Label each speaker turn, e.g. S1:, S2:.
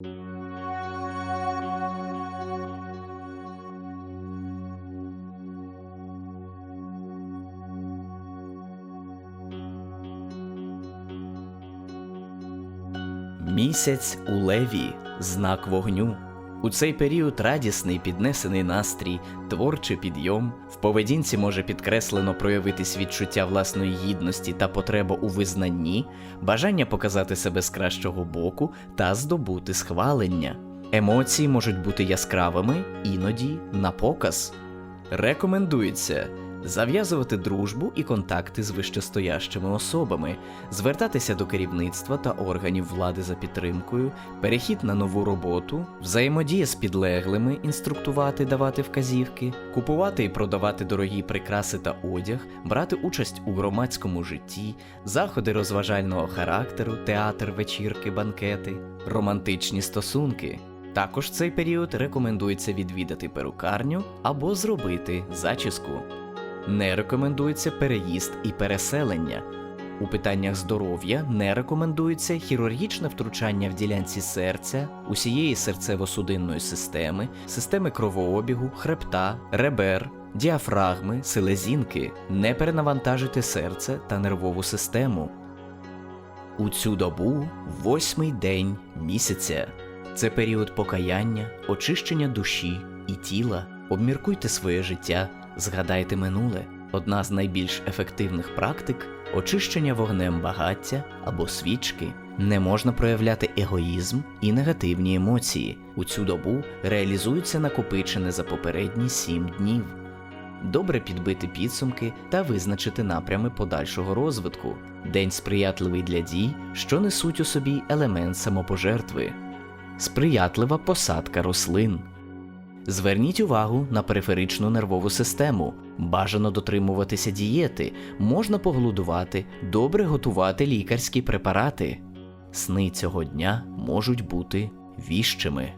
S1: Місяць у леві знак вогню. У цей період радісний піднесений настрій, творчий підйом, в поведінці може підкреслено проявитись відчуття власної гідності та потреба у визнанні, бажання показати себе з кращого боку та здобути схвалення. Емоції можуть бути яскравими, іноді на показ. Рекомендується зав'язувати дружбу і контакти з вищестоящими особами, звертатися до керівництва та органів влади за підтримкою, перехід на нову роботу, взаємодія з підлеглими, інструктувати, давати вказівки, купувати і продавати дорогі прикраси та одяг, брати участь у громадському житті, заходи розважального характеру, театр, вечірки, банкети, романтичні стосунки. Також в цей період рекомендується відвідати перукарню або зробити зачіску. Не рекомендується переїзд і переселення. У питаннях здоров'я не рекомендується хірургічне втручання в ділянці серця, усієї серцево-судинної системи, системи кровообігу, хребта, ребер, діафрагми, селезінки, не перенавантажити серце та нервову систему. У цю добу восьмий день місяця. Це період покаяння, очищення душі і тіла. Обміркуйте своє життя, згадайте минуле. Одна з найбільш ефективних практик очищення вогнем багаття або свічки. Не можна проявляти егоїзм і негативні емоції. У цю добу реалізується накопичене за попередні сім днів. Добре підбити підсумки та визначити напрями подальшого розвитку. День сприятливий для дій, що несуть у собі елемент самопожертви сприятлива посадка рослин. Зверніть увагу на периферичну нервову систему. Бажано дотримуватися дієти, можна поглудувати, добре готувати лікарські препарати. Сни цього дня можуть бути віщими.